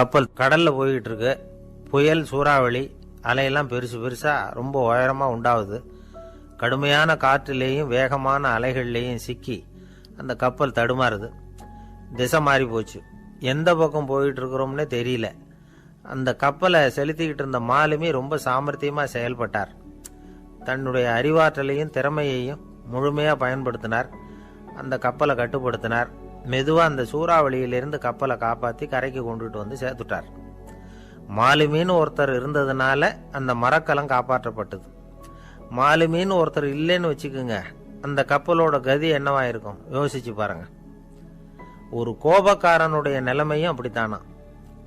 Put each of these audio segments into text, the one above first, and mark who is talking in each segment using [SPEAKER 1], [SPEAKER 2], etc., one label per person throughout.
[SPEAKER 1] கப்பல் கடல்ல போய்கிட்டு இருக்கு புயல் சூறாவளி அலையெல்லாம் பெருசு பெருசா ரொம்ப உயரமா உண்டாகுது கடுமையான காற்றுலேயும் வேகமான அலைகள்லேயும் சிக்கி அந்த கப்பல் தடுமாறுது. திசை மாறி போச்சு. எந்த பக்கம் போயிட்டு இருக்கிறோம்னே தெரியல. அந்த கப்பலை செலுத்திக்கிட்டு இருந்த மாலுமி ரொம்ப சாமர்த்தியமாக செயல்பட்டார். தன்னுடைய அறிவாற்றலையும் திறமையையும் முழுமையாக பயன்படுத்தினார். அந்த கப்பலை கட்டுப்படுத்தினார். மெதுவாக அந்த சூறாவளியிலிருந்து கப்பலை காப்பாற்றி கரைக்கு கொண்டுட்டு வந்து சேர்த்துட்டார். மாலுமின்னு ஒருத்தர் இருந்ததுனால அந்த மரக்கலம் காப்பாற்றப்பட்டது. மாலுமின்னு ஒருத்தர் இல்லைன்னு வச்சுக்கோங்க அந்த கப்பலோட கதி என்னவா இருக்கும் யோசிச்சு பாருங்க. ஒரு கோபக்காரனுடைய நிலைமையும் அப்படித்தானா?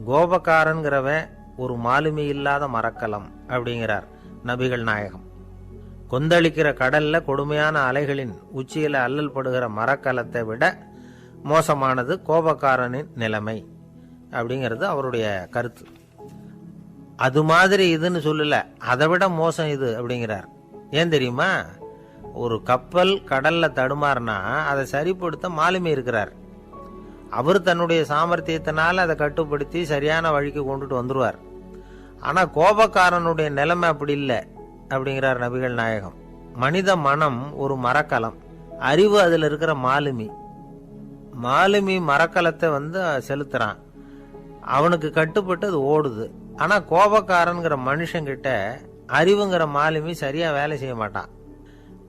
[SPEAKER 1] கோபக்காரன்கிறவன் ஒரு மாலுமி இல்லாத மரக்கலம் அப்படிங்கிறார் நபிகள் நாயகம். கொந்தளிக்கிற கடல்ல கொடுமையான அலைகளின் உச்சியில அல்லல் படுகிற மரக்கலத்தை விட மோசமானது கோபக்காரனின் நிலைமை அப்படிங்கிறது அவருடைய கருத்து. அது மாதிரி இதுன்னு சொல்லல. அதை விட மோசம் இது அப்படிங்கிறார். ஏன் தெரியுமா? ஒரு கப்பல் கடல்ல தடுமாறினா அதை சரிப்படுத்த மாலுமி இருக்கிறார். அவர் தன்னுடைய சாமர்த்தியத்தினால அதை கட்டுப்படுத்தி சரியான வழிக்கு கொண்டுட்டு வந்துருவார். ஆனா கோபக்காரனுடைய நிலைமை அப்படி இல்லை அப்படிங்கிறார் நபிகள் நாயகம். மனித மனம் ஒரு மரக்கலம். அறிவு அதில் இருக்கிற மாலுமி. மாலுமி மரக்கலத்தை வந்து செலுத்துறான். அவனுக்கு கட்டுப்பட்டு அது ஓடுது. ஆனா கோபக்காரன்கிற மனுஷங்கிட்ட அறிவுங்கிற மாலுமி சரியா வேலை செய்ய மாட்டான்.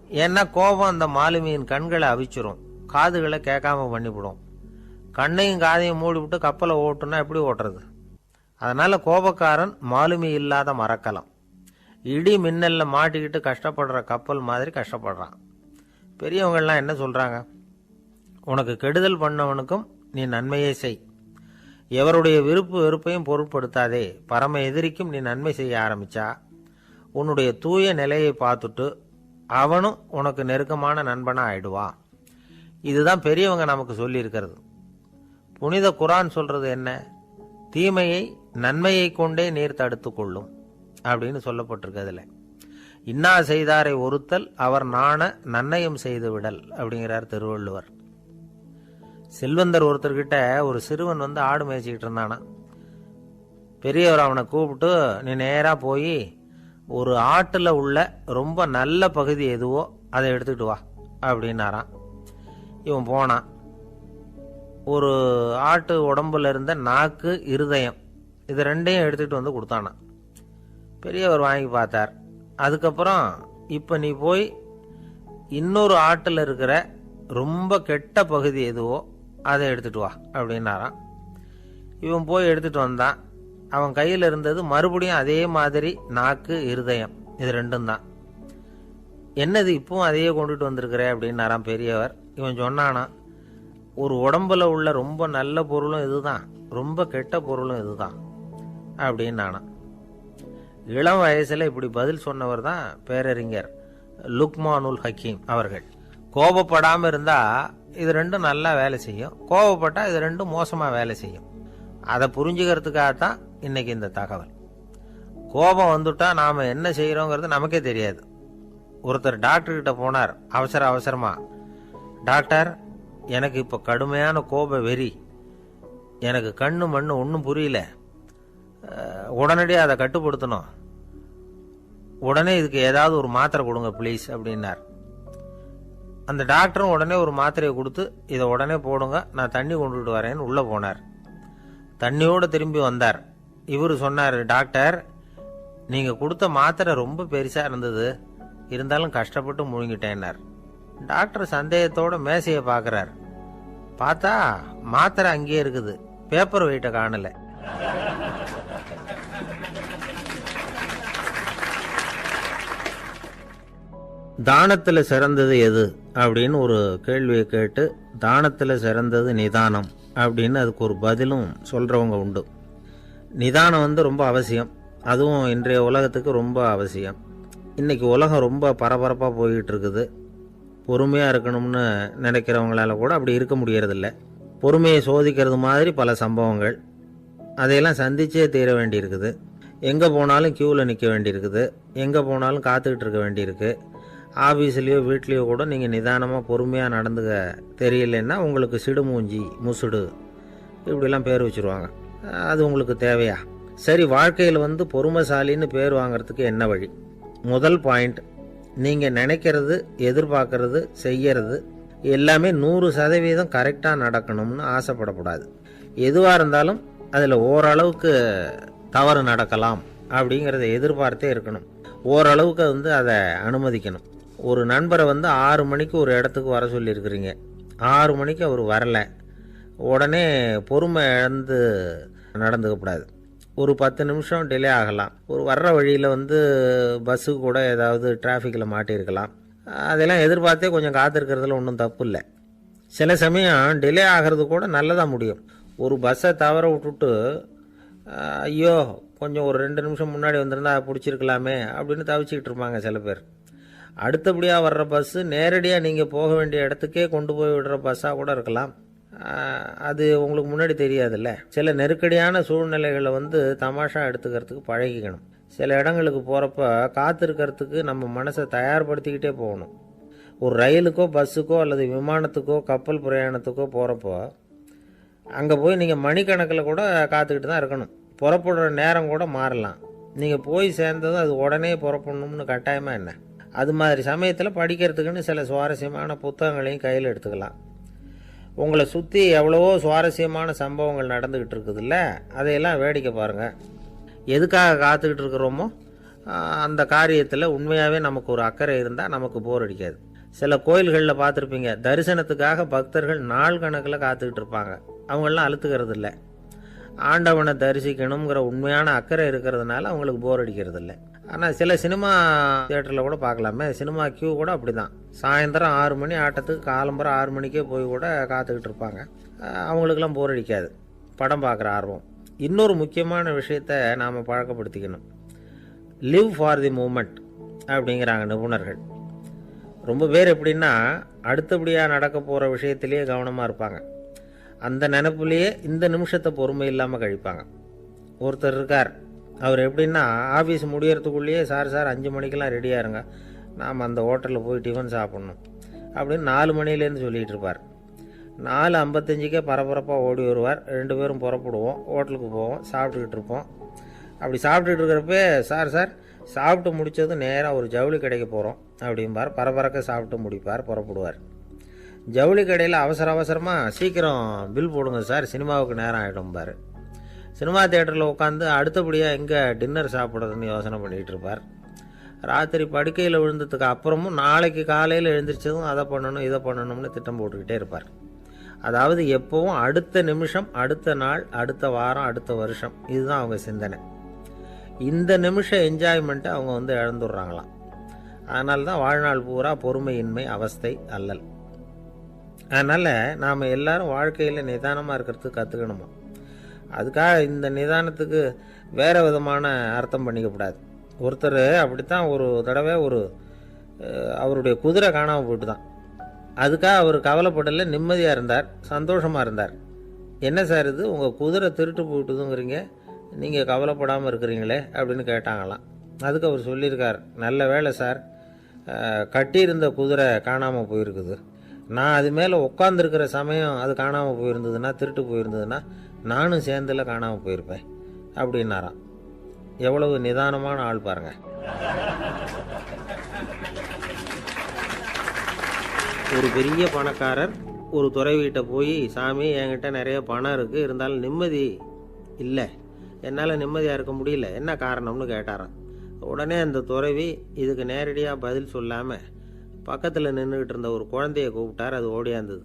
[SPEAKER 1] ஏன்னா கோபம் அந்த மாலுமியின் கண்களை அவிச்சிரும். காதுகளை கேட்காம பண்ணிவிடும். கண்ணையும் காதையும் மூடி விட்டு கப்பலை ஓட்டுனா எப்படி ஓட்டுறது? அதனால கோபக்காரன் மாலுமி இல்லாத மரக்கலம். இடி மின்னல்ல மாட்டிக்கிட்டு கஷ்டப்படுற கப்பல் மாதிரி கஷ்டப்படுறான். பெரியவங்கள்லாம் என்ன சொல்றாங்க? உனக்கு கெடுதல் பண்ணவனுக்கும் நீ நன்மையே செய். எவருடைய விருப்பு வெறுப்பையும் பொருட்படுத்தாதே. பரம எதிரிக்கும் நீ நன்மை செய்ய ஆரம்பிச்சா. உன்னுடைய தூய நிலையை பார்த்துட்டு அவனும் உனக்கு நெருக்கமான நண்பனாக ஆயிடுவான் இதுதான் பெரியவங்க நமக்கு சொல்லியிருக்கிறது. புனித குரான் சொல்றது என்ன? தீமையை நன்மையை கொண்டே நீர் தடுத்து கொள்ளும் அப்படின்னு சொல்லப்பட்டிருக்கு அதில் இன்னா செய்தாரை ஒருத்தல் அவர் நாண நன்னயம் செய்து விடல் அப்படிங்கிறார் திருவள்ளுவர். செல்வந்தர் ஒருத்தர்கிட்ட ஒரு சிறுவன் வந்து ஆடு மேய்ச்சிக்கிட்டு இருந்தானா. பெரியவர் அவனை கூப்பிட்டு நீ நேராக போய் ஒரு ஆட்டில் உள்ள ரொம்ப நல்ல பகுதி எதுவோ அதை எடுத்துக்கிட்டு வா அப்படின்னாராம். இவன் போனான். ஒரு ஆட்டு உடம்புல இருந்த நாக்கு இருதயம் இது ரெண்டையும் எடுத்துக்கிட்டு வந்து கொடுத்தானான் பெரியவர் வாங்கி பார்த்தார். அதுக்கப்புறம் இப்போ நீ போய் இன்னொரு ஆட்டில் இருக்கிற ரொம்ப கெட்ட பகுதி எதுவோ அதை எடுத்துட்டு வா அப்படின்னாராம். இவன் போய் எடுத்துட்டு வந்தான். அவன் கையில் இருந்தது மறுபடியும் அதே மாதிரி நாக்கு இருதயம். இது ரெண்டும் தான் என்னது இப்பவும் அதையே கொண்டுட்டு வந்திருக்கிற அப்படின்னாராம் பெரியவர். இவன் சொன்னானா ஒரு உடம்புல உள்ள ரொம்ப நல்ல பொருளும் இதுதான். ரொம்ப கெட்ட பொருளும் இதுதான். அப்படின்னானா இளம் வயசில் இப்படி பதில் சொன்னவர் தான் பேரறிஞர் லுக்மானுல் ஹக்கீம் அவர்கள். கோபப்படாமல் இருந்தால் இது ரெண்டும் நல்லா வேலை செய்யும். கோவப்பட்டால் இது ரெண்டும் மோசமாக வேலை செய்யும். அதை புரிஞ்சுக்கிறதுக்காக தான் இன்றைக்கி இந்த தகவல். கோபம் வந்துட்டா நாம் என்ன செய்கிறோங்கிறது நமக்கே தெரியாது. ஒருத்தர் டாக்டர் கிட்ட போனார். அவசர அவசரமாக டாக்டர் எனக்கு இப்போ கடுமையான கோப வெறி. எனக்கு கண்ணு மண்ணு ஒன்றும் புரியல. உடனடியாக அதை கட்டுப்படுத்தணும். உடனே இதுக்கு ஏதாவது ஒரு மாத்திரை கொடுங்க ப்ளீஸ் அப்படின்னார். அந்த டாக்டரும் உடனே ஒரு மாத்திரையை கொடுத்து இதை உடனே போடுங்க நான் தண்ணி கொண்டுட்டு வரேன்னு உள்ளே போனார். தண்ணியோடு திரும்பி வந்தார். இவர் சொன்னார் டாக்டர் நீங்கள் கொடுத்த மாத்திரை ரொம்ப பெருசாக இருந்தது. இருந்தாலும் கஷ்டப்பட்டு முழுங்கிட்டேன்னார். டாக்டர் சந்தேகத்தோட மேசையை பார்க்குறார். பார்த்தா மாத்திரை அங்கேயே இருக்குது. பேப்பர் வெயிட்டை காணலை. தானத்தில் சிறந்தது எது? அப்படின்னு ஒரு கேள்வியை கேட்டு தானத்தில் சிறந்தது நிதானம் அப்படின்னு அதுக்கு ஒரு பதிலும் சொல்கிறவங்க உண்டு. நிதானம் வந்து ரொம்ப அவசியம். அதுவும் இன்றைய உலகத்துக்கு ரொம்ப அவசியம். இன்றைக்கி உலகம் ரொம்ப பரபரப்பாக போய்கிட்டு இருக்குது பொறுமையாக இருக்கணும்னு நினைக்கிறவங்களால கூட அப்படி இருக்க முடியறதில்ல. பொறுமையை சோதிக்கிறது மாதிரி பல சம்பவங்கள். அதையெல்லாம் சந்திச்சே தீர வேண்டியிருக்குது. எங்கே போனாலும் க்யூவில் நிற்க வேண்டியிருக்குது. எங்கே போனாலும் காத்துக்கிட்டு இருக்க வேண்டியிருக்கு. ஆஃபீஸ்லேயோ வீட்லேயோ கூட நீங்கள் நிதானமாக பொறுமையாக நடந்துக்க தெரியலன்னா உங்களுக்கு சிடுமூஞ்சி முசுடு இப்படிலாம் பேர் வச்சுருவாங்க. அது உங்களுக்கு தேவையா? சரி வாழ்க்கையில் வந்து பொறுமைசாலின்னு பேர் வாங்குறதுக்கு என்ன வழி? முதல் பாயிண்ட் நீங்கள் நினைக்கிறது எதிர்பார்க்கறது செய்யறது எல்லாமே நூறு சதவீதம் கரெக்டாக நடக்கணும்னு ஆசைப்படக்கூடாது. எதுவாக இருந்தாலும் அதில் ஓரளவுக்கு தவறு நடக்கலாம் அப்படிங்கிறத எதிர்பார்த்தே இருக்கணும். ஓரளவுக்கு வந்து அதை அனுமதிக்கணும். ஒரு நண்பரை வந்து ஆறு மணிக்கு ஒரு இடத்துக்கு வர சொல்லியிருக்கிறீங்க. ஆறு மணிக்கு அவர் வரலை. உடனே பொறுமை இழந்து நடந்துக்கக்கூடாது ஒரு பத்து நிமிஷம் டிலே ஆகலாம். ஒரு வர்ற வழியில் வந்து பஸ்ஸு கூட ஏதாவது டிராஃபிக்கில் மாட்டியிருக்கலாம். அதெல்லாம் எதிர்பார்த்தே கொஞ்சம் காத்திருக்கிறதுல ஒன்றும் தப்பு இல்லை சில சமயம் டிலே ஆகிறது கூட நல்லதாக முடியும். ஒரு பஸ்ஸை தவற விட்டுட்டு ஐயோ கொஞ்சம் ஒரு ரெண்டு நிமிஷம் முன்னாடி வந்திருந்தா பிடிச்சிருக்கலாமே அப்படின்னு தவிச்சிக்கிட்டு இருப்பாங்க சில பேர். அடுத்தபடியாக வர்ற பஸ்ஸு நேரடியாக நீங்கள் போக வேண்டிய இடத்துக்கே கொண்டு போய் விடுற பஸ்ஸாக கூட இருக்கலாம். அது உங்களுக்கு முன்னாடி தெரியாதுல்ல. சில நெருக்கடியான சூழ்நிலைகளை வந்து தமாஷா எடுத்துக்கிறதுக்கு பழகிக்கணும். சில இடங்களுக்கு போகிறப்ப காத்திருக்கிறதுக்கு நம்ம மனசை தயார்படுத்திக்கிட்டே போகணும். ஒரு ரயிலுக்கோ பஸ்ஸுக்கோ அல்லது விமானத்துக்கோ கப்பல் பிரயாணத்துக்கோ போகிறப்போ அங்கே போய் நீங்கள் மணிக்கணக்கில் கூட காத்துக்கிட்டு தான் இருக்கணும். புறப்படுற நேரம் கூட மாறலாம். நீங்கள் போய் சேர்ந்ததும் அது உடனே புறப்படணும்னு கட்டாயமாக என்ன? அது மாதிரி சமயத்தில் படிக்கிறதுக்குன்னு சில சுவாரஸ்யமான புத்தகங்களையும் கையில் எடுத்துக்கலாம். உங்களை சுற்றி எவ்வளவோ சுவாரஸ்யமான சம்பவங்கள் நடந்துக்கிட்டு இருக்குதுல்ல அதையெல்லாம் வேடிக்கை பாருங்கள் எதுக்காக காத்துக்கிட்டு இருக்கிறோமோ அந்த காரியத்தில் உண்மையாகவே நமக்கு ஒரு அக்கறை இருந்தால் நமக்கு போர் அடிக்காது. சில கோயில்களில் பார்த்துருப்பீங்க தரிசனத்துக்காக பக்தர்கள் நாள் கணக்கில் காத்துக்கிட்டு இருப்பாங்க. அவங்களெலாம் அழுத்துக்கிறது இல்லை ஆண்டவனை தரிசிக்கணுங்கிற உண்மையான அக்கறை இருக்கிறதுனால அவங்களுக்கு போர் அடிக்கிறது இல்லை ஆனால் சில சினிமா தியேட்டரில் கூட பார்க்கலாமே. சினிமா கியூ கூட அப்படி தான் சாயந்தரம் ஆறு மணி ஆட்டத்துக்கு காலம்பரம் ஆறு மணிக்கே போய் கூட காத்துக்கிட்டு இருப்பாங்க. அவங்களுக்கெல்லாம் போர் அடிக்காது. படம் பார்க்குற ஆர்வம். இன்னொரு முக்கியமான விஷயத்த நாம் பழக்கப்படுத்திக்கணும். லிவ் ஃபார் தி மூமெண்ட் அப்படிங்கிறாங்க நிபுணர்கள். ரொம்ப பேர் எப்படின்னா அடுத்தபடியாக நடக்க போகிற விஷயத்திலேயே கவனமாக இருப்பாங்க. அந்த நினப்புலேயே இந்த நிமிஷத்தை பொறுமை இல்லாமல் கழிப்பாங்க. ஒருத்தர் இருக்கார். அவர் எப்படின்னா ஆஃபீஸ் முடியறதுக்குள்ளேயே சார் சார் அஞ்சு மணிக்கெல்லாம் ரெடியாக இருங்க. நாம் அந்த ஹோட்டலில் போய் டிஃபன் சாப்பிட்ணும். அப்படின்னு நாலு மணிலேருந்து சொல்லிகிட்டு இருப்பார். நாலு ஐம்பத்தஞ்சுக்கே பரபரப்பாக ஓடி வருவார். ரெண்டு பேரும் புறப்படுவோம். ஹோட்டலுக்கு போவோம். சாப்பிட்டுக்கிட்டு இருப்போம். அப்படி சாப்பிட்டுட்டு இருக்கிறப்ப சார் சார் சாப்பிட்டு முடிச்சதும் நேராக ஒரு ஜவுளி கடைக்கு போகிறோம் அப்படிம்பார். பரபரக்க சாப்பிட்டு முடிப்பார் புறப்படுவார். ஜவுளி கடையில் அவசர அவசரமாக சீக்கிரம் பில் போடுங்க சார். சினிமாவுக்கு நேரம் ஆகிடும்பார் சினிமா தேட்டரில் உட்காந்து அடுத்தபடியாக எங்கே டின்னர் சாப்பிட்றதுன்னு யோசனை பண்ணிகிட்டு இருப்பார். ராத்திரி படுக்கையில் விழுந்ததுக்கு அப்புறமும் நாளைக்கு காலையில் எழுந்திரிச்சதும் அதை பண்ணணும் இதை பண்ணணும்னு திட்டம் போட்டுக்கிட்டே இருப்பார். அதாவது எப்போவும் அடுத்த நிமிஷம் அடுத்த நாள் அடுத்த வாரம் அடுத்த வருஷம் இதுதான் அவங்க சிந்தனை. இந்த நிமிஷம் என்ஜாய்மெண்ட்டை அவங்க வந்து இழந்துடுறாங்களாம். அதனால தான் வாழ்நாள் பூரா பொறுமையின்மை அவஸ்தை அல்லல். அதனால் நாம் எல்லாரும் வாழ்க்கையில் நிதானமாக இருக்கிறதுக்கு கற்றுக்கணுமா அதுக்காக இந்த நிதானத்துக்கு வேறு விதமான அர்த்தம் பண்ணிக்கக்கூடாது. ஒருத்தர் அப்படித்தான் ஒரு தடவை ஒரு அவருடைய குதிரை காணாமல் போயிட்டு தான் அதுக்காக அவர் கவலைப்படல நிம்மதியாக இருந்தார் சந்தோஷமாக இருந்தார். என்ன சார் இது? உங்கள் குதிரை திருட்டு போயிட்டுதுங்கிறீங்க. நீங்கள் கவலைப்படாமல் இருக்கிறீங்களே அப்படின்னு கேட்டாங்களாம். அதுக்கு அவர் சொல்லியிருக்கார் நல்ல வேலை சார் கட்டியிருந்த குதிரை காணாமல் போயிருக்குது. நான் அது மேலே உட்காந்துருக்கிற சமயம் அது காணாமல் போயிருந்ததுன்னா திருட்டு போயிருந்ததுன்னா நானும் சேர்ந்துல காணாமல் போயிருப்பேன் அப்படின்னாராம். எவ்வளவு நிதானமான ஆள் பாருங்க. ஒரு பெரிய பணக்காரர் ஒரு துறைவீட்டை போய் சாமி என்கிட்ட நிறைய பணம் இருக்குது இருந்தாலும் நிம்மதி இல்லை. என்னால் நிம்மதியாக இருக்க முடியல. என்ன காரணம்னு கேட்டாராம். உடனே அந்த துறவி இதுக்கு நேரடியாக பதில் சொல்லாமல் பக்கத்தில் நின்றுக்கிட்டு இருந்த ஒரு குழந்தைய கூப்பிட்டார். அது ஓடியாந்தது.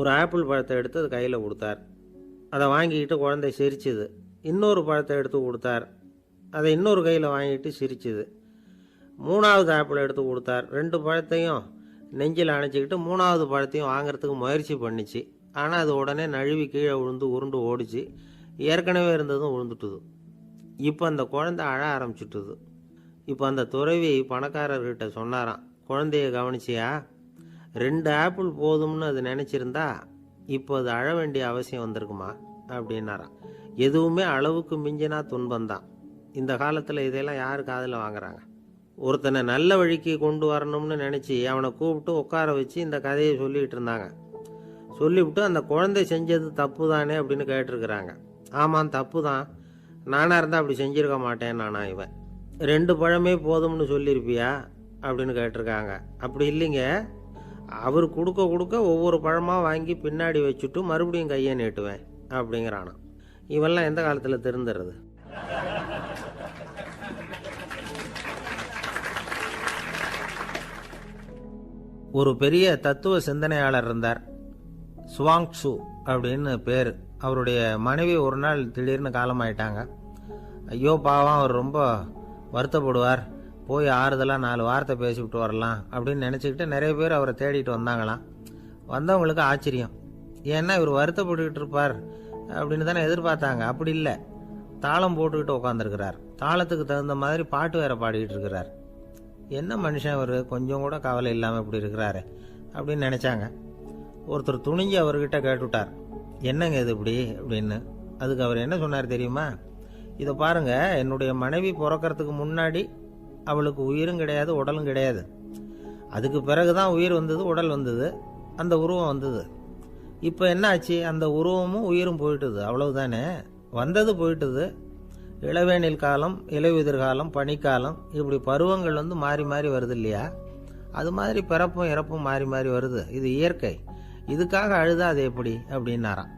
[SPEAKER 1] ஒரு ஆப்பிள் பழத்தை எடுத்து அது கையில் கொடுத்தார். அதை வாங்கிக்கிட்டு குழந்தை சிரிச்சுது. இன்னொரு பழத்தை எடுத்து கொடுத்தார். அதை இன்னொரு கையில் வாங்கிட்டு சிரிச்சுது. மூணாவது ஆப்பிள் எடுத்து கொடுத்தார். ரெண்டு பழத்தையும் நெஞ்சில் அணைச்சிக்கிட்டு மூணாவது பழத்தையும் வாங்குறதுக்கு முயற்சி பண்ணிச்சு. ஆனால் அது உடனே நழுவி கீழே விழுந்து உருண்டு ஓடிச்சு. ஏற்கனவே இருந்ததும் விழுந்துட்டுது இப்போ அந்த குழந்தை அழ ஆரம்பிச்சுட்டுது. இப்போ அந்த துறவி பணக்காரர்கிட்ட சொன்னாராம் குழந்தைய கவனிச்சியா? ரெண்டு ஆப்பிள் போதும்னு அது நினச்சிருந்தா இப்போ அது அழ வேண்டிய அவசியம் வந்திருக்குமா? அப்படின்னாராம். எதுவுமே அளவுக்கு மிஞ்சினா துன்பம்தான். இந்த காலத்தில் இதையெல்லாம் யார் காதில் வாங்குறாங்க? ஒருத்தனை நல்ல வழிக்கு கொண்டு வரணும்னு நினச்சி அவனை கூப்பிட்டு உட்கார வச்சு இந்த கதையை சொல்லிகிட்டு இருந்தாங்க. சொல்லிவிட்டு அந்த குழந்தை செஞ்சது தப்பு தானே அப்படின்னு கேட்டிருக்கிறாங்க. ஆமாம் தப்பு தான் நானாக இருந்தால் அப்படி செஞ்சிருக்க மாட்டேன் நானா இவன். ரெண்டு பழமே போதும்னு சொல்லியிருப்பியா? அப்படின்னு கேட்டிருக்காங்க. அப்படி இல்லைங்க. அவர் கொடுக்க கொடுக்க ஒவ்வொரு பழமாக வாங்கி பின்னாடி வச்சுட்டு மறுபடியும் கையை நீட்டுவேன் அப்படிங்கிறானா இவெல்லாம் எந்த காலத்தில் திருந்துறது? ஒரு பெரிய தத்துவ சிந்தனையாளர் இருந்தார். சுவாங்சு அப்படின்னு பேர். அவருடைய மனைவி ஒரு நாள் திடீர்னு காலமாயிட்டாங்க. ஐயோ பாவம் அவர் ரொம்ப வருத்தப்படுவார். போய் ஆறுதலாக நாலு வார்த்தை பேசிவிட்டு வரலாம் அப்படின்னு நினச்சிக்கிட்டு நிறைய பேர் அவரை தேடிட்டு வந்தாங்களாம். வந்தவங்களுக்கு ஆச்சரியம். ஏன்னா இவர் வருத்தப்பட்டுக்கிட்டு இருப்பார் அப்படின்னு தானே எதிர்பார்த்தாங்க. அப்படி இல்லை. தாளம் போட்டுக்கிட்டு உட்காந்துருக்கிறார் தாளத்துக்கு தகுந்த மாதிரி பாட்டு வேற பாடிக்கிட்டு இருக்கிறார். என்ன மனுஷன் அவர் கொஞ்சம் கூட கவலை இல்லாமல் இப்படி இருக்கிறாரு அப்படின்னு நினச்சாங்க. ஒருத்தர் துணிஞ்சு அவர்கிட்ட கேட்டுவிட்டார். என்னங்க இது இப்படி? அப்படின்னு. அதுக்கு அவர் என்ன சொன்னார் தெரியுமா? இதை பாருங்க என்னுடைய மனைவி பிறக்கறதுக்கு முன்னாடி அவளுக்கு உயிரும் கிடையாது உடலும் கிடையாது. அதுக்கு பிறகு தான் உயிர் வந்தது உடல் வந்தது அந்த உருவம் வந்தது. இப்போ என்ன ஆச்சு அந்த உருவமும் உயிரும் போயிட்டுது அவ்வளவுதானே? வந்தது போயிட்டுது. இளவேனில் காலம் இலையுதிர் காலம் பனிக்காலம் இப்படி பருவங்கள் வந்து மாறி மாறி வருது இல்லையா? அது மாதிரி பிறப்பும் இறப்பும் மாறி மாறி வருது. இது இயற்கை. இதுக்காக அழுதா அது எப்படி? அப்படின்னாராம்.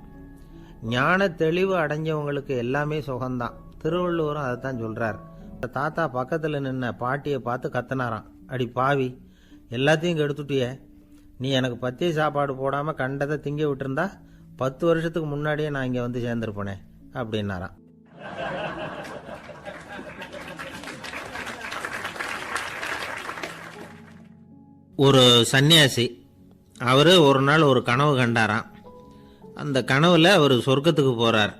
[SPEAKER 1] ஞான தெளிவு அடைஞ்சவங்களுக்கு எல்லாமே சுகம்தான். திருவள்ளுவரும் அதை தான் சொல்றார். தாத்தா பக்கத்தில் நின்ன பாட்டியை பார்த்து கத்தனாராம். அடி பாவி எல்லாத்தையும் கெடுத்துட்டியே. நீ எனக்கு பத்திய சாப்பாடு போடாமல் கண்டதை திங்க விட்டுருந்தா பத்து வருஷத்துக்கு முன்னாடியே நான் இங்கே வந்து சேர்ந்துருப்பேனே அப்படின்னாராம். ஒரு சன்னியாசி அவர் ஒரு நாள் ஒரு கனவு கண்டாராம். அந்த கனவில் அவர் சொர்க்கத்துக்கு போகிறார்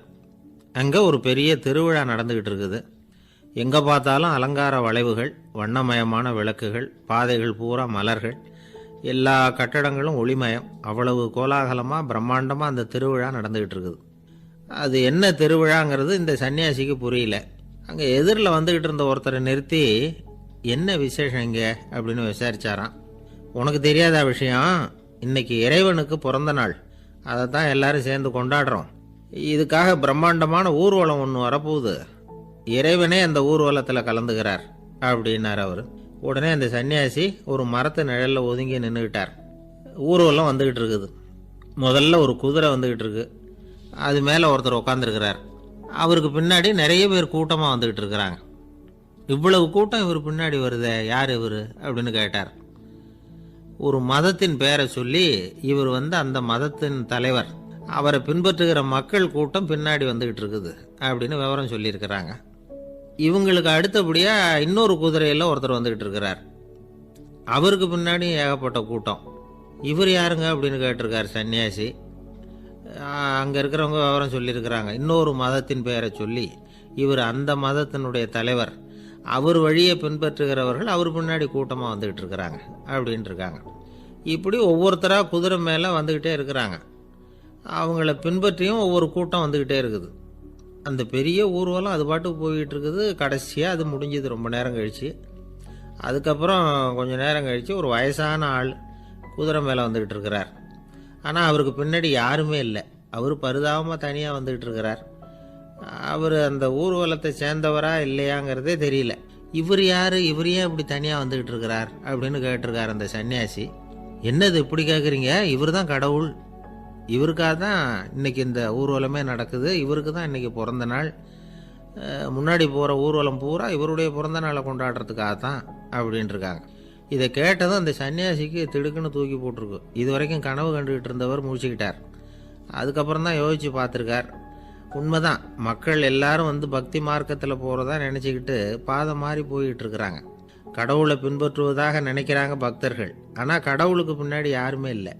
[SPEAKER 1] அங்கே ஒரு பெரிய திருவிழா நடந்துக்கிட்டு இருக்குது. எங்கே பார்த்தாலும் அலங்கார வளைவுகள் வண்ணமயமான விளக்குகள் பாதைகள் பூரா மலர்கள். எல்லா கட்டடங்களும் ஒளிமயம். அவ்வளவு கோலாகலமாக பிரம்மாண்டமாக அந்த திருவிழா நடந்துக்கிட்டு இருக்குது. அது என்ன திருவிழாங்கிறது இந்த சன்னியாசிக்கு புரியல. அங்கே எதிரில் வந்துக்கிட்டு இருந்த ஒருத்தரை நிறுத்தி என்ன விசேஷம் இங்கே? அப்படின்னு விசாரிச்சாராம். உனக்கு தெரியாத விஷயம்? இன்னைக்கு இறைவனுக்கு பிறந்த நாள். அதை தான் எல்லாரும் சேர்ந்து கொண்டாடுறோம். இதுக்காக பிரம்மாண்டமான ஊர்வலம் ஒன்று வரப்போகுது. இறைவனே அந்த ஊர்வலத்தில் கலந்துக்கிறார் அப்படின்னார் அவர். உடனே அந்த சன்னியாசி ஒரு மரத்து நிழலில் ஒதுங்கி நின்றுக்கிட்டார் ஊர்வலம் வந்துக்கிட்டு இருக்குது. முதல்ல ஒரு குதிரை வந்துக்கிட்டு இருக்கு. அது மேலே ஒருத்தர் உட்காந்துருக்கிறார் அவருக்கு பின்னாடி நிறைய பேர் கூட்டமாக வந்துக்கிட்டு இருக்கிறாங்க. இவ்வளவு கூட்டம் இவர் பின்னாடி வருதே யார் இவர்? அப்படின்னு கேட்டார். ஒரு மதத்தின் பெயரை சொல்லி இவர் வந்து அந்த மதத்தின் தலைவர். அவரை பின்பற்றுகிற மக்கள் கூட்டம் பின்னாடி வந்துக்கிட்டு இருக்குது அப்படின்னு விவரம் சொல்லியிருக்கிறாங்க. இவங்களுக்கு அடுத்தபடியாக இன்னொரு குதிரையில் ஒருத்தர் வந்துக்கிட்டு இருக்கிறார். அவருக்கு பின்னாடி ஏகப்பட்ட கூட்டம். இவர் யாருங்க அப்படின்னு கேட்டிருக்கார் சன்னியாசி. அங்கே இருக்கிறவங்க விவரம் சொல்லியிருக்கிறாங்க. இன்னொரு மதத்தின் பெயரை சொல்லி இவர் அந்த மதத்தினுடைய தலைவர். அவர் வழியை பின்பற்றுகிறவர்கள் அவர் பின்னாடி கூட்டமாக வந்துக்கிட்டு இருக்கிறாங்க அப்படின்ட்டு இருக்காங்க. இப்படி ஒவ்வொருத்தராக குதிரை மேலே வந்துக்கிட்டே இருக்கிறாங்க. அவங்கள பின்பற்றியும் ஒவ்வொரு கூட்டம் வந்துக்கிட்டே இருக்குது. அந்த பெரிய ஊர்வலம் அது பாட்டுக்கு போய்கிட்டு இருக்குது கடைசியாக அது முடிஞ்சது. ரொம்ப நேரம் கழிச்சு. அதுக்கப்புறம் கொஞ்சம் நேரம் கழித்து ஒரு வயசான ஆள் குதிரை மேலே வந்துக்கிட்டு இருக்கிறார் ஆனால் அவருக்கு பின்னாடி யாருமே இல்லை. அவர் பரிதாபமாக தனியாக வந்துக்கிட்டு இருக்கிறார் அவர் அந்த ஊர்வலத்தை சேர்ந்தவரா இல்லையாங்கிறதே தெரியல. இவர் யார்? இவர் ஏன் இப்படி தனியாக வந்துக்கிட்டு இருக்கிறார் அப்படின்னு கேட்டிருக்கார் அந்த சன்னியாசி. என்னது இப்படி கேட்குறீங்க இவர் தான் கடவுள். இவருக்காக தான் இன்றைக்கி இந்த ஊர்வலமே நடக்குது. இவருக்கு தான் இன்றைக்கி பிறந்த நாள். முன்னாடி போகிற ஊர்வலம் பூரா இவருடைய பிறந்த நாளை கொண்டாடுறதுக்காக தான் அப்படின்ட்டுருக்காங்க இதை கேட்டதும் அந்த சன்னியாசிக்கு திடுக்குன்னு தூக்கி போட்டிருக்கு. இது வரைக்கும் கனவு கண்டுகிட்டு இருந்தவர் முடிச்சுக்கிட்டார் அதுக்கப்புறம் தான் யோசித்து பார்த்துருக்கார். உண்மைதான் மக்கள் எல்லாரும் வந்து பக்தி மார்க்கத்தில் போகிறதா நினச்சிக்கிட்டு பாதை மாறி போயிட்டு இருக்கிறாங்க கடவுளை பின்பற்றுவதாக நினைக்கிறாங்க பக்தர்கள். ஆனால் கடவுளுக்கு பின்னாடி யாருமே இல்லை.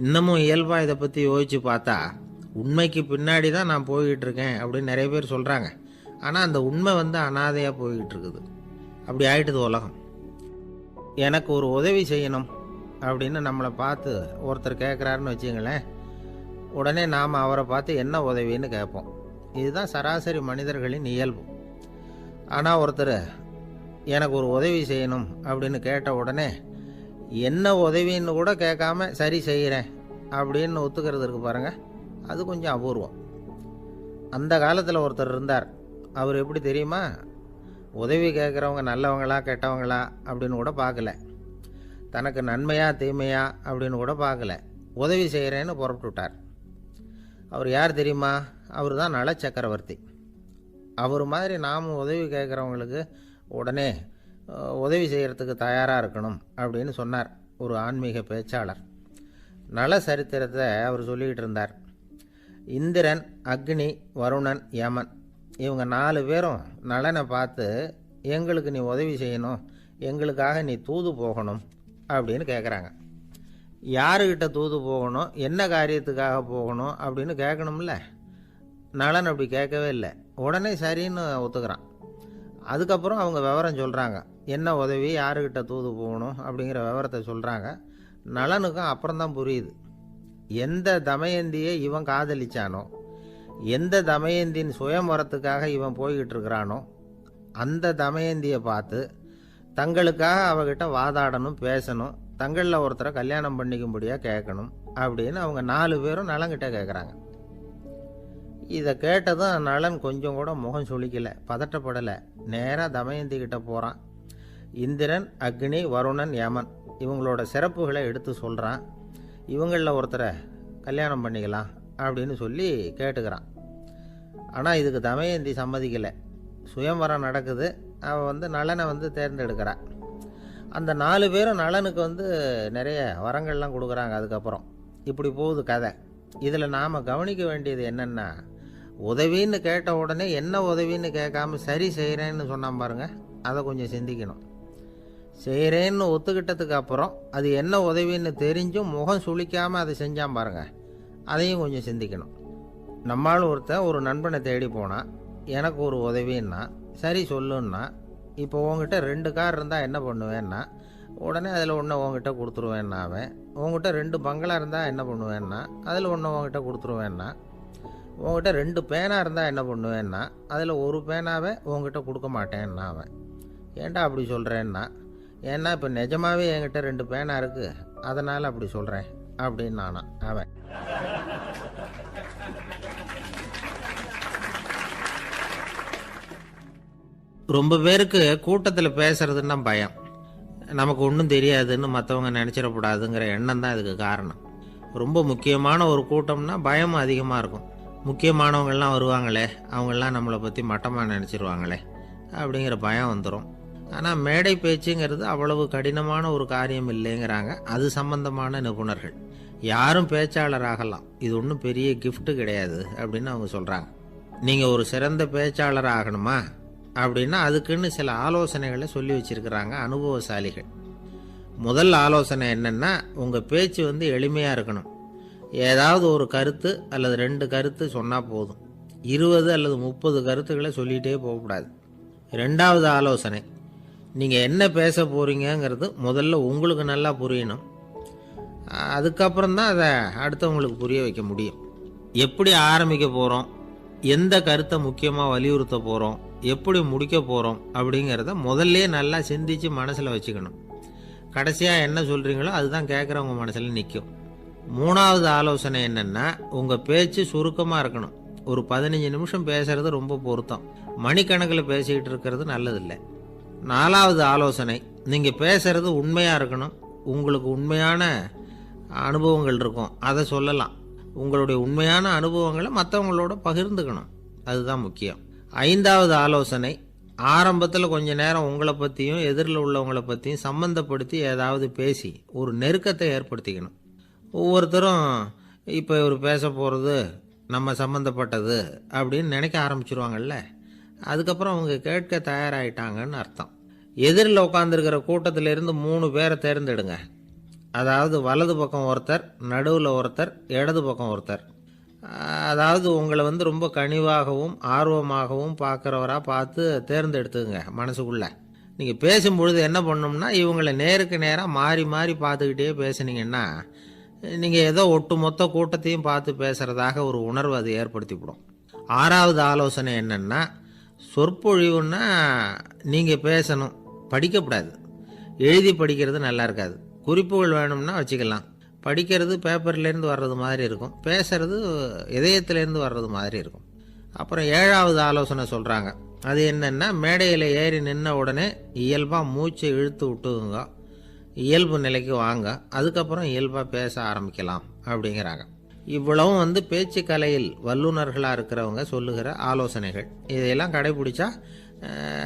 [SPEAKER 1] இன்னமும் இயல்பாக இதை பற்றி யோசித்து பார்த்தா உண்மைக்கு பின்னாடி தான் நான் போய்கிட்டு இருக்கேன் அப்படின்னு நிறைய பேர் சொல்கிறாங்க ஆனால் அந்த உண்மை வந்து அனாதையாக போய்கிட்டு இருக்குது. அப்படி ஆயிட்டுது உலகம். எனக்கு ஒரு உதவி செய்யணும் அப்படின்னு நம்மளை பார்த்து ஒருத்தர் கேட்குறாருன்னு வச்சுங்களேன். உடனே நாம் அவரை பார்த்து என்ன உதவின்னு கேட்போம். இதுதான் சராசரி மனிதர்களின் இயல்பு. ஆனால் ஒருத்தர் எனக்கு ஒரு உதவி செய்யணும் அப்படின்னு கேட்ட உடனே என்ன உதவின்னு கூட கேட்காம சரி செய்கிறேன். அப்படின்னு ஒத்துக்கிறது இருக்கு பாருங்க. அது கொஞ்சம் அபூர்வம். அந்த காலத்தில் ஒருத்தர் இருந்தார். அவர் எப்படி தெரியுமா? உதவி கேட்குறவங்க நல்லவங்களா கெட்டவங்களா? அப்படின்னு கூட பார்க்கல. தனக்கு நன்மையா தீமையா? அப்படின்னு கூட பார்க்கல. உதவி செய்கிறேன்னு புறப்பட்டு விட்டார். அவர் யார் தெரியுமா? அவர் தான் நல சக்கரவர்த்தி அவர் மாதிரி நாமும் உதவி கேட்குறவங்களுக்கு உடனே உதவி செய்கிறதுக்கு தயாராக இருக்கணும் அப்படின்னு சொன்னார் ஒரு ஆன்மீக பேச்சாளர். நல சரித்திரத்தை அவர் சொல்லிக்கிட்டு இருந்தார். இந்திரன் அக்னி வருணன் யமன் இவங்க நாலு பேரும் நலனை பார்த்து எங்களுக்கு நீ உதவி செய்யணும் எங்களுக்காக நீ தூது போகணும் அப்படின்னு கேட்குறாங்க யாருக்கிட்ட தூது போகணும் என்ன காரியத்துக்காக போகணும் அப்படின்னு கேட்கணும்ல நலன் அப்படி கேட்கவே இல்லை. உடனே சரின்னு ஒத்துக்கிறான். அதுக்கப்புறம் அவங்க விவரம் சொல்கிறாங்க என்ன உதவி யாருக்கிட்ட தூது போகணும் அப்படிங்கிற விவரத்தை சொல்கிறாங்க நலனுக்கும் அப்புறம்தான் புரியுது. எந்த தமயந்தியை இவன் காதலிச்சானோ எந்த தமயந்தின் சுயம்பரத்துக்காக இவன் போய்கிட்டு இருக்கிறானோ அந்த தமயந்தியை பார்த்து தங்களுக்காக அவகிட்ட வாதாடணும் பேசணும் தங்களில் ஒருத்தரை கல்யாணம் பண்ணிக்கும்படியாக கேட்கணும் அப்படின்னு அவங்க நாலு பேரும் நலங்கிட்ட கேட்குறாங்க. இதை கேட்டதும் நலன் கொஞ்சம் கூட முகம் சுழிக்கலை பதட்டப்படலை. நேராக தமயந்தி கிட்ட போகிறான் இந்திரன் அக்னி வருணன் யமன். இவங்களோட சிறப்புகளை எடுத்து சொல்கிறான் இவங்களில் ஒருத்தரை கல்யாணம் பண்ணிக்கலாம் அப்படின்னு சொல்லி கேட்டுக்கிறான். ஆனால் இதுக்கு தமயந்தி சம்மதிக்கலை. சுயம்வரம் நடக்குது. அவள் வந்து நலனை வந்து தேர்ந்தெடுக்கிறான். அந்த நாலு பேரும் நலனுக்கு வந்து நிறைய வரங்கள்லாம் கொடுக்குறாங்க அதுக்கப்புறம். இப்படி போகுது கதை. இதில் நாம் கவனிக்க வேண்டியது என்னென்னா உதவின்னு கேட்ட உடனே என்ன உதவின்னு கேட்காம சரி செய்கிறேன்னு சொன்னான் பாருங்கள் அதை கொஞ்சம் சிந்திக்கணும். செய்கிறேன்னு ஒத்துக்கிட்டதுக்கு அப்புறம் அது என்ன உதவின்னு தெரிஞ்சும் முகம் சுளிக்காமல் அதை செஞ்சான் பாருங்க. அதையும் கொஞ்சம் சிந்திக்கணும். நம்மால் ஒருத்தன் ஒரு நண்பனை தேடி போனான் எனக்கு ஒரு உதவின்னா சரி சொல்லுன்னா இப்போ உங்ககிட்ட ரெண்டு கார் இருந்தால் என்ன பண்ணுவேன்னா உடனே அதில் ஒன்று உங்ககிட்ட கொடுத்துருவேன்னா அவன். உங்ககிட்ட ரெண்டு பங்களா இருந்தால் என்ன பண்ணுவேன்னா அதில் ஒன்று உங்ககிட்ட கொடுத்துருவேன்னா உங்ககிட்ட ரெண்டு பேனா இருந்தால் என்ன பண்ணுவேன்னா அதில் ஒரு பேனாவை உங்ககிட்ட கொடுக்க மாட்டேன்னா அவன். ஏன்டா அப்படி சொல்கிறேன்னா ஏன்னா இப்போ நிஜமாவே என்கிட்ட ரெண்டு பேனா இருக்குது அதனால் அப்படி சொல்கிறேன் அப்படின்னு நானா அவன். ரொம்ப பேருக்கு கூட்டத்தில் பேசுறதுன்னா பயம். நமக்கு ஒன்றும் தெரியாதுன்னு மற்றவங்க நினச்சிடக்கூடாதுங்கிற எண்ணம் தான் இதுக்கு காரணம். ரொம்ப முக்கியமான ஒரு கூட்டம்னா பயமும் அதிகமாக இருக்கும். முக்கியமானவங்கள்லாம் வருவாங்களே அவங்கெல்லாம் நம்மளை பற்றி மட்டமாக நினச்சிருவாங்களே அப்படிங்கிற பயம் வந்துடும் ஆனால் மேடை பேச்சுங்கிறது அவ்வளவு கடினமான ஒரு காரியம் இல்லைங்கிறாங்க. அது சம்பந்தமான நிபுணர்கள். யாரும் பேச்சாளர் ஆகலாம் இது ஒன்றும் பெரிய கிஃப்ட்டு கிடையாது அப்படின்னு அவங்க சொல்கிறாங்க நீங்கள் ஒரு சிறந்த பேச்சாளர் ஆகணுமா அப்படின்னா அதுக்குன்னு சில ஆலோசனைகளை சொல்லி வச்சிருக்கிறாங்க அனுபவசாலிகள். முதல் ஆலோசனை என்னென்னா உங்கள் பேச்சு வந்து எளிமையாக இருக்கணும். ஏதாவது ஒரு கருத்து அல்லது ரெண்டு கருத்து சொன்னால் போதும். இருபது அல்லது முப்பது கருத்துக்களை சொல்லிகிட்டே போகக்கூடாது. ரெண்டாவது ஆலோசனை நீங்கள் என்ன பேச போகிறீங்கங்கிறது முதல்ல உங்களுக்கு நல்லா புரியணும். அதுக்கப்புறம் தான் அதை அடுத்தவங்களுக்கு புரிய வைக்க முடியும். எப்படி ஆரம்பிக்க போகிறோம் எந்த கருத்தை முக்கியமாக வலியுறுத்த போகிறோம் எப்படி முடிக்க போகிறோம் அப்படிங்கிறத முதல்ல நல்லா சிந்திச்சு மனசில் வச்சுக்கணும். கடைசியாக என்ன சொல்கிறீங்களோ அதுதான் கேட்குறவங்க மனசில் நிற்கும் மூணாவது ஆலோசனை என்னென்னா உங்கள் பேச்சு சுருக்கமாக இருக்கணும். ஒரு பதினஞ்சு நிமிஷம் பேசுகிறது ரொம்ப பொருத்தம். மணிக்கணக்கில் பேசிக்கிட்டு இருக்கிறது நல்லதில்லை. நாலாவது ஆலோசனை. நீங்கள் பேசுகிறது உண்மையாக இருக்கணும். உங்களுக்கு உண்மையான அனுபவங்கள் இருக்கும். அதை சொல்லலாம். உங்களுடைய உண்மையான அனுபவங்களை மற்றவங்களோட பகிர்ந்துக்கணும். அதுதான் முக்கியம். ஐந்தாவது ஆலோசனை ஆரம்பத்தில் கொஞ்ச நேரம் உங்களை பற்றியும் எதிரில் உள்ளவங்களை பற்றியும் சம்மந்தப்படுத்தி ஏதாவது பேசி ஒரு நெருக்கத்தை ஏற்படுத்திக்கணும். ஒவ்வொருத்தரும் இப்போ இவர் பேச போகிறது நம்ம சம்மந்தப்பட்டது அப்படின்னு நினைக்க ஆரம்பிச்சிருவாங்கல்ல? அதுக்கப்புறம் அவங்க கேட்க தயாராகிட்டாங்கன்னு அர்த்தம். எதிரில் உட்காந்துருக்கிற கூட்டத்திலிருந்து மூணு பேரை தேர்ந்தெடுங்க. அதாவது வலது பக்கம் ஒருத்தர் நடுவில் ஒருத்தர் இடது பக்கம் ஒருத்தர். அதாவது உங்களை வந்து ரொம்ப கனிவாகவும் ஆர்வமாகவும் பார்க்குறவராக பார்த்து தேர்ந்தெடுத்துங்க மனசுக்குள்ள. நீங்கள் பேசும்பொழுது என்ன பண்ணணும்னா இவங்களை நேருக்கு நேராக மாறி மாறி பார்த்துக்கிட்டே பேசுனீங்கன்னா நீங்கள் ஏதோ ஒட்டுமொத்த கூட்டத்தையும் பார்த்து பேசுகிறதாக ஒரு உணர்வு அது ஏற்படுத்திவிடும். ஆறாவது ஆலோசனை என்னென்னா சொற்பொழிவுன்னா நீங்கள் பேசணும். படிக்கக்கூடாது எழுதி படிக்கிறது நல்லா இருக்காது. குறிப்புகள் வேணும்னா வச்சுக்கலாம். படிக்கிறது பேப்பர்லேருந்து வர்றது மாதிரி இருக்கும். பேசுறது இதயத்துலேருந்து வர்றது மாதிரி இருக்கும். அப்புறம் ஏழாவது ஆலோசனை சொல்கிறாங்க அது என்னென்னா மேடையில் ஏறி நின்ன உடனே இயல்பாக மூச்சை இழுத்து விட்டுங்க இயல்பு நிலைக்கு வாங்க. அதுக்கப்புறம் இயல்பாக பேச ஆரம்பிக்கலாம் அப்படிங்கிறாங்க. இவ்வளவும் வந்து பேச்சு கலையில் வல்லுநர்களாக இருக்கிறவங்க சொல்லுகிற ஆலோசனைகள். இதையெல்லாம் கடைபிடிச்சா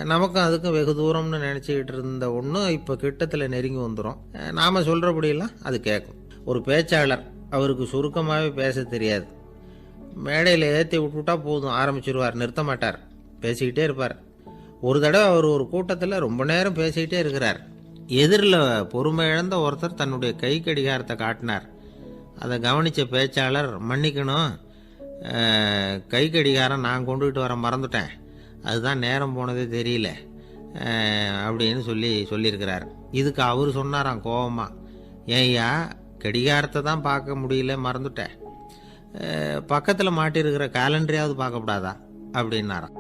[SPEAKER 1] நமக்கும் அதுக்கும் வெகு தூரம்னு நினச்சிக்கிட்டு இருந்த ஒன்று இப்போ கிட்டத்தில் நெருங்கி வந்துடும் நாம் சொல்கிறபடியெல்லாம் அது கேட்கும் ஒரு பேச்சாளர் அவருக்கு சுருக்கமாகவே பேச தெரியாது. மேடையில் ஏற்றி விட்டுவிட்டா போதும் ஆரம்பிச்சிருவார் நிறுத்த மாட்டார் பேசிக்கிட்டே இருப்பார். ஒரு தடவை அவர் ஒரு கூட்டத்தில் ரொம்ப நேரம் பேசிக்கிட்டே இருக்கிறார். எதிரில் பொறுமை இழந்த ஒருத்தர் தன்னுடைய கை கடிகாரத்தை காட்டினார். அதை கவனித்த பேச்சாளர் மன்னிக்கணும். கை கடிகாரம் நான் கொண்டுகிட்டு வர மறந்துட்டேன். அதுதான் நேரம் போனதே தெரியல. அப்படின்னு சொல்லி சொல்லியிருக்கிறார். இதுக்கு அவர் சொன்னாராம் கோபமாக ஏய்யா கடிகாரத்தை தான் பார்க்க முடியல மறந்துட்டேன். பக்கத்தில் மாட்டியிருக்கிற கேலண்டரையாவது பார்க்கக்கூடாதா? அப்படின்னாராம்.